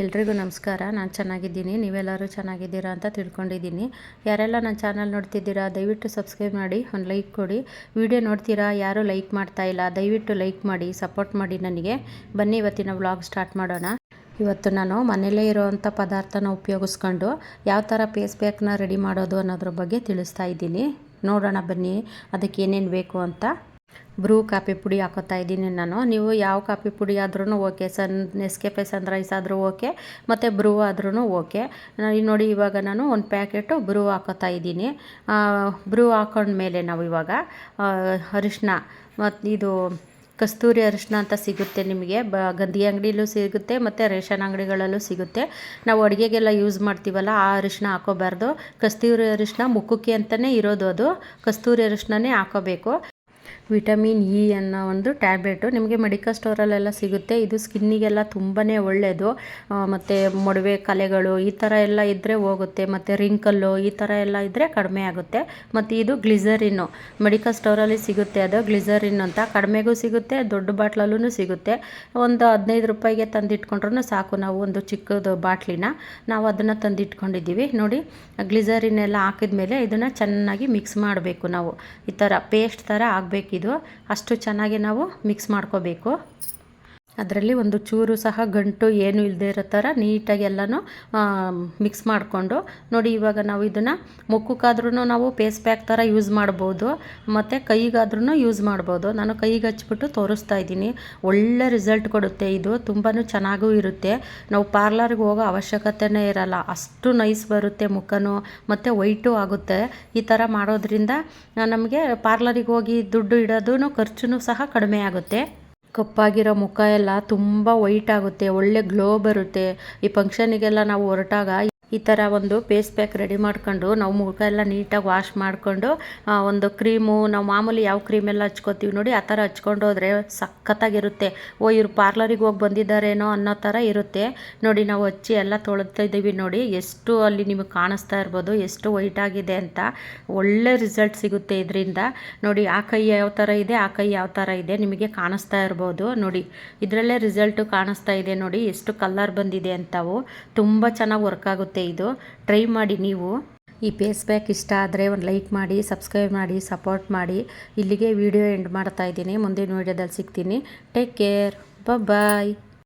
ಎಲ್ರಿಗೂ ನಮಸ್ಕಾರ. ನಾನು ಚೆನ್ನಾಗಿದ್ದೀನಿ. ನೀವೆಲ್ಲರೂ ಚೆನ್ನಾಗಿದ್ದೀರಾ ಅಂತ ತಿಳ್ಕೊಂಡಿದ್ದೀನಿ. ಯಾರೆಲ್ಲ ನನ್ನ ಚಾನಲ್ ನೋಡ್ತಿದ್ದೀರಾ, ದಯವಿಟ್ಟು ಸಬ್ಸ್ಕ್ರೈಬ್ ಮಾಡಿ, ಒಂದು ಲೈಕ್ ಕೊಡಿ. ವಿಡಿಯೋ ನೋಡ್ತೀರಾ, ಯಾರೂ ಲೈಕ್ ಮಾಡ್ತಾ ಇಲ್ಲ, ದಯವಿಟ್ಟು ಲೈಕ್ ಮಾಡಿ, ಸಪೋರ್ಟ್ ಮಾಡಿ ನನಗೆ. ಬನ್ನಿ, ಇವತ್ತಿನ ವ್ಲಾಗ್ ಸ್ಟಾರ್ಟ್ ಮಾಡೋಣ. ಇವತ್ತು ನಾನು ಮನೆಯಲ್ಲೇ ಇರೋವಂಥ ಪದಾರ್ಥನ ಉಪಯೋಗಿಸ್ಕೊಂಡು ಯಾವ ಥರ ಪೇಸ್ ಪ್ಯಾಕ್ನ ರೆಡಿ ಮಾಡೋದು ಅನ್ನೋದ್ರ ಬಗ್ಗೆ ತಿಳಿಸ್ತಾ ಇದ್ದೀನಿ. ನೋಡೋಣ ಬನ್ನಿ, ಅದಕ್ಕೆ ಏನೇನು ಬೇಕು ಅಂತ. ಬ್ರೂ ಕಾಫಿ ಪುಡಿ ಹಾಕೋತಾ ಇದ್ದೀನಿ ನಾನು. ನೀವು ಯಾವ ಕಾಫಿ ಪುಡಿ ಆದ್ರೂ ಓಕೆ. ಸನ್ ನೆಸ್ಕೆಫೆ ಸನ್ರೈಸ್ ಆದರೂ ಓಕೆ, ಮತ್ತು ಬ್ರೂ ಆದ್ರೂ ಓಕೆ. ನೋಡಿ ಇವಾಗ ನಾನು ಒಂದು ಪ್ಯಾಕೆಟು ಬ್ರೂ ಹಾಕೋತಾ ಇದ್ದೀನಿ. ಬ್ರೂ ಹಾಕೊಂಡ್ಮೇಲೆ ನಾವು ಇವಾಗ ಅರಿಶಿನ ಮತ್ತು ಇದು ಕಸ್ತೂರಿ ಅರಿಶಿನ ಅಂತ ಸಿಗುತ್ತೆ ನಿಮಗೆ. ಬ, ಗಂಧಿ ಅಂಗಡಿಲೂ ಸಿಗುತ್ತೆ, ಮತ್ತು ರೇಷನ್ ಅಂಗಡಿಗಳಲ್ಲೂ ಸಿಗುತ್ತೆ. ನಾವು ಅಡುಗೆಗೆಲ್ಲ ಯೂಸ್ ಮಾಡ್ತೀವಲ್ಲ, ಆ ಅರಿಶಿನ ಹಾಕೋಬಾರ್ದು. ಕಸ್ತೂರಿ ಅರಿಶಿನ ಮುಖಕ್ಕೆ ಅಂತಲೇ ಇರೋದು ಅದು. ಕಸ್ತೂರಿ ಅರಿಶಿನನೇ ಹಾಕೋಬೇಕು. ವಿಟಮಿನ್ ಇ ಅನ್ನೋ ಒಂದು ಟ್ಯಾಬ್ಲೆಟು. ನಿಮಗೆ ಮೆಡಿಕಲ್ ಸ್ಟೋರಲ್ಲೆಲ್ಲ ಸಿಗುತ್ತೆ. ಇದು ಸ್ಕಿನ್ನಿಗೆಲ್ಲ ತುಂಬಾ ಒಳ್ಳೆಯದು ಮತ್ತು ಮೊಡವೆ ಕಲೆಗಳು ಈ ಥರ ಎಲ್ಲ ಇದ್ದರೆ ಹೋಗುತ್ತೆ. ಮತ್ತು ರಿಂಕಲ್ಲು ಈ ಥರ ಎಲ್ಲ ಇದ್ದರೆ ಕಡಿಮೆ ಆಗುತ್ತೆ. ಮತ್ತು ಇದು ಗ್ಲಿಸರಿನ್ನು. ಮೆಡಿಕಲ್ ಸ್ಟೋರಲ್ಲಿ ಸಿಗುತ್ತೆ ಅದು. ಗ್ಲಿಸರಿನ್ ಅಂತ ಕಡಿಮೆಗೂ ಸಿಗುತ್ತೆ, ದೊಡ್ಡ ಬಾಟ್ಲಲ್ಲೂ ಸಿಗುತ್ತೆ. ಒಂದು ಹದಿನೈದು ರೂಪಾಯಿಗೆ ತಂದಿಟ್ಕೊಂಡ್ರೂ ಸಾಕು ನಾವು ಒಂದು ಚಿಕ್ಕದು ಬಾಟ್ಲಿನ. ನಾವು ಅದನ್ನು ತಂದಿಟ್ಕೊಂಡಿದ್ದೀವಿ. ನೋಡಿ ಗ್ಲಿಸರಿನ್ ಎಲ್ಲ ಹಾಕಿದ ಮೇಲೆ ಇದನ್ನು ಚೆನ್ನಾಗಿ ಮಿಕ್ಸ್ ಮಾಡಬೇಕು ನಾವು. ಈ ಥರ ಪೇಸ್ಟ್ ಥರ ಆಗಬೇಕು ಇದು ಅಷ್ಟು ಚೆನ್ನಾಗಿ ನಾವು ಮಿಕ್ಸ್ ಮಾಡ್ಕೋಬೇಕು. ಅದರಲ್ಲಿ ಒಂದು ಚೂರು ಸಹ ಗಂಟು ಏನು ಇಲ್ಲದೆ ಇರೋ ಥರ ನೀಟಾಗಿ ಎಲ್ಲನೂ ಮಿಕ್ಸ್ ಮಾಡಿಕೊಂಡು ನೋಡಿ ಇವಾಗ ನಾವು ಇದನ್ನು ಮುಖಕ್ಕಾದ್ರೂ ನಾವು ಪೇಸ್ ಪ್ಯಾಕ್ ಥರ ಯೂಸ್ ಮಾಡ್ಬೋದು, ಮತ್ತು ಕೈಗಾದ್ರೂ ಯೂಸ್ ಮಾಡ್ಬೋದು. ನಾನು ಕೈಗೆ ಹಚ್ಬಿಟ್ಟು ತೋರಿಸ್ತಾ ಇದ್ದೀನಿ. ಒಳ್ಳೆ ರಿಸಲ್ಟ್ ಕೊಡುತ್ತೆ ಇದು. ತುಂಬಾ ಚೆನ್ನಾಗೂ ಇರುತ್ತೆ. ನಾವು ಪಾರ್ಲರ್ಗೆ ಹೋಗೋ ಅವಶ್ಯಕತೆನೇ ಇರಲ್ಲ. ಅಷ್ಟು ನೈಸ್ ಬರುತ್ತೆ ಮುಖನೂ, ಮತ್ತು ವೈಟು ಆಗುತ್ತೆ. ಈ ಥರ ಮಾಡೋದ್ರಿಂದ ನಮಗೆ ಪಾರ್ಲರಿಗೆ ಹೋಗಿ ದುಡ್ಡು ಇಡೋದೂ ಖರ್ಚು ಸಹ ಕಡಿಮೆ ಆಗುತ್ತೆ. ಕಪ್ಪಾಗಿರೋ ಮುಖ ಎಲ್ಲ ತುಂಬ ವೈಟ್ ಆಗುತ್ತೆ ಒಳ್ಳೆ ಗ್ಲೋ ಬರುತ್ತೆ. ಈ ಫಂಕ್ಷನಿಗೆಲ್ಲ ನಾವು ಹೊರಟಾಗ ಈ ಥರ ಒಂದು ಪೇಸ್ ಪ್ಯಾಕ್ ರೆಡಿ ಮಾಡ್ಕೊಂಡು ನಾವು ಮುಖ ಎಲ್ಲ ನೀಟಾಗಿ ವಾಶ್ ಮಾಡಿಕೊಂಡು ಒಂದು ಕ್ರೀಮು ನಾವು ಮಾಮೂಲಿ ಯಾವ ಕ್ರೀಮೆಲ್ಲ ಹಚ್ಕೋತೀವಿ ನೋಡಿ, ಆ ಥರ ಹಚ್ಕೊಂಡು ಹೋದರೆ ಸಖತ್ತಾಗಿರುತ್ತೆ. ಓ, ಇವ್ರು ಪಾರ್ಲರಿಗೆ ಹೋಗಿ ಬಂದಿದ್ದಾರೇನೋ ಅನ್ನೋ ಥರ ಇರುತ್ತೆ. ನೋಡಿ, ನಾವು ಹಚ್ಚಿ ಎಲ್ಲ ತೊಳ್ತಾ ಇದ್ದೀವಿ ನೋಡಿ, ಎಷ್ಟು ಅಲ್ಲಿ ನಿಮಗೆ ಕಾಣಿಸ್ತಾ ಇರ್ಬೋದು, ಎಷ್ಟು ವೈಟ್ ಆಗಿದೆ ಅಂತ. ಒಳ್ಳೆ ರಿಸಲ್ಟ್ ಸಿಗುತ್ತೆ ಇದರಿಂದ. ನೋಡಿ, ಆ ಕೈ ಯಾವ ಥರ ಇದೆ, ಆ ಕೈ ಯಾವ ಥರ ಇದೆ ನಿಮಗೆ ಕಾಣಿಸ್ತಾ ಇರ್ಬೋದು ನೋಡಿ. ಇದರಲ್ಲೇ ರಿಸಲ್ಟು ಕಾಣಿಸ್ತಾ ಇದೆ ನೋಡಿ, ಎಷ್ಟು ಕಲ್ಲರ್ ಬಂದಿದೆ ಅಂತವು. ತುಂಬ ಚೆನ್ನಾಗಿ ವರ್ಕ್ ಆಗುತ್ತೆ. ಇದು ಟ್ರೈ ಮಾಡಿ ನೀವು. ಈ ಫೇಸ್ ಬ್ಯಾಕ್ ಇಷ್ಟ ಆದರೆ ಒಂದು ಲೈಕ್ ಮಾಡಿ ಸಬ್ಸ್ಕ್ರೈಬ್ ಮಾಡಿ ಸಪೋರ್ಟ್ ಮಾಡಿ. ಇಲ್ಲಿಗೆ ವಿಡಿಯೋ ಎಂಡ್ ಮಾಡ್ತಾ ಇದ್ದೀನಿ. ಮುಂದಿನ ವೀಡಿಯೋದಲ್ಲಿ ಸಿಗ್ತೀನಿ. Take care bye